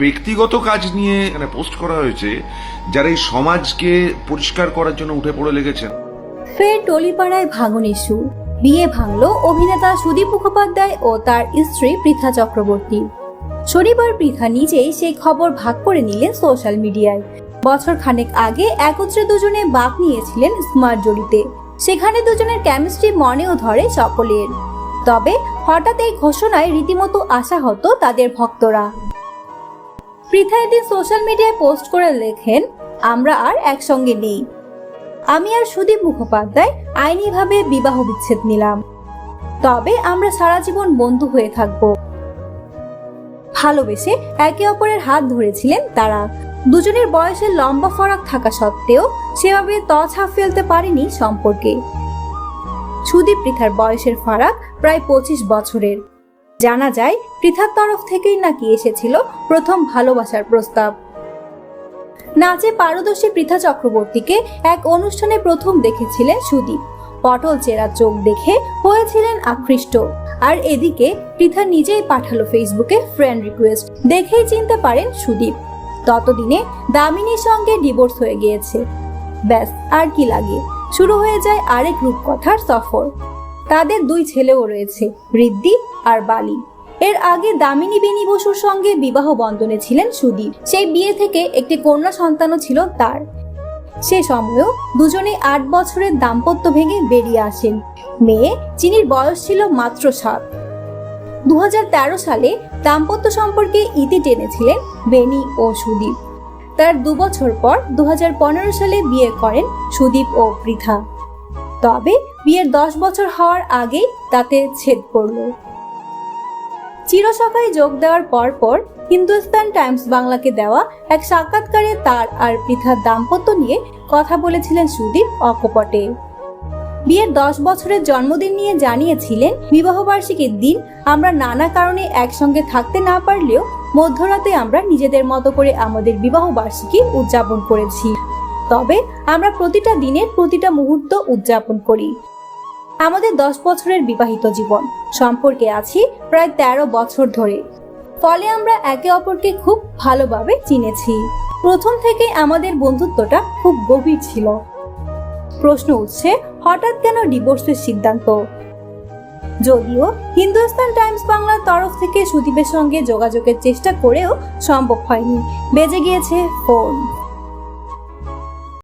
ব্যক্তিগত কাজ নিয়ে এখানে পোস্ট করা হয়েছে, যারা এই সমাজকে পরিষ্কার করার জন্য উঠে পড়ে লেগেছেন। ফের টলিপাড়ায় ভাঙনের সুর বিয়ে ভাঙল অভিনেতা সুদীপ মুখোপাধ্যায় ও তার স্ত্রী পৃথা চক্রবর্তী। শনিবার পৃথা নিজেই সেই খবর ভাগ করে নিলেন সোশ্যাল মিডিয়ায়। বছর খানেক আগে একত্রে দুজনে বাক নিয়েছিলেন স্মার্ট জড়িতে সেখানে দুজনের কেমিস্ট্রি মনেও ধরে সকলের তবে হঠাৎ এই ঘোষণায় রীতিমতো আশাহত তাদের ভক্তরা। পৃথা এদিন সোশ্যাল মিডিয়ায় পোস্ট করে লেখেন, আমরা আর একসঙ্গে নেই। আমি আর সুদীপ মুখোপাধ্যায় আইনিভাবে বিবাহ বিচ্ছেদ নিলাম। তবে আমরা সারা জীবন বন্ধু হয়ে থাকব। ভালোবেসে একে অপরের হাত ধরেছিলেন তারা। দুজনের বয়সের লম্বা ফারাক থাকা সত্ত্বেও সেভাবে তছাপ ফেলতে পারেনি সম্পর্কে। সুদীপ পৃথার বয়সের ফারাক প্রায় পঁচিশ বছরের। জানা যায় পৃথার তরফ থেকেই নাকি এসেছিল প্রথম ভালোবাসার প্রস্তাব। নাচে পারদর্শী পৃথা চক্রবর্তীকে এক অনুষ্ঠানে প্রথম দেখেছিলেন সুদীপ। পটল চেরা চোখ দেখে হয়েছিলেন আকৃষ্ট। আর এদিকে পৃথা নিজেই পাঠালো ফেসবুকে ফ্রেন্ড রিকোয়েস্ট দেখেই চিনতে পারেন সুদীপ। ততদিনে দামিনীর সঙ্গে ডিভোর্স হয়ে গিয়েছে। ব্যাস, আর কি লাগে? শুরু হয়ে যায় আরেক রূপকথার সফর। তাদের দুই ছেলেও রয়েছে ঋদ্ধি আর বালি। এর আগে দামিনী বেনি বসুর সঙ্গে বিবাহ বন্ধনে ছিলেন সুদীপ। সেই বিয়ে থেকে একটি কন্যা সন্তানও ছিল তার। সে সময়েও দুজনে আট বছরের দাম্পত্য ভেঙে বেরিয়ে আসেন। মেয়ে চিনির বয়স ছিল মাত্র সাত। দু সালে দাম্পত্য সম্পর্কে ইতি টেনেছিলেন বেনি ও সুদীপ। তার দু বছর পর দু হাজার পনেরো সালে বিয়ে করেন সুদীপ ও পৃথা। তবে বিয়ের দশ বছর হওয়ার আগেই তাতে ছেদ পড়ল। চিরসখায় যোগ দেওয়ার পর পর হিন্দুস্তান টাইমস বাংলাকে দেওয়া এক সাক্ষাৎকারে তার আর পৃথার দাম্পত্য নিয়ে কথা বলেছিলেন সুদীপ অকপটে। বিয়ের দশ বছরের জন্মদিন নিয়ে জানিয়েছিলেন বিবাহবার্ষিকীর দিন আমরা নানা কারণে একসঙ্গে থাকতে না পারলেও মধ্যরাতে আমরা নিজেদের মতো করে আমাদের বিবাহ বার্ষিকী উদযাপন করেছি। তবে আমরা প্রতিটা দিনের প্রতিটা মুহূর্ত উদযাপন করি। আমাদের দশ বছরের বিবাহিত জীবন। সম্পর্কে আছি প্রায় তেরো বছর ধরে। ফলে আমরা একে অপরকে খুব ভালোভাবে চিনেছি। প্রথম থেকে আমাদের বন্ধুত্বটা খুব গভীর ছিল। প্রশ্ন উঠছে, হঠাৎ কেন ডিভোর্সের সিদ্ধান্ত? যদিও হিন্দুস্তান টাইমস বাংলার তরফ থেকে সুদীপের সঙ্গে যোগাযোগের চেষ্টা করেও সম্ভব হয়নি। বেজে গিয়েছে ফোন।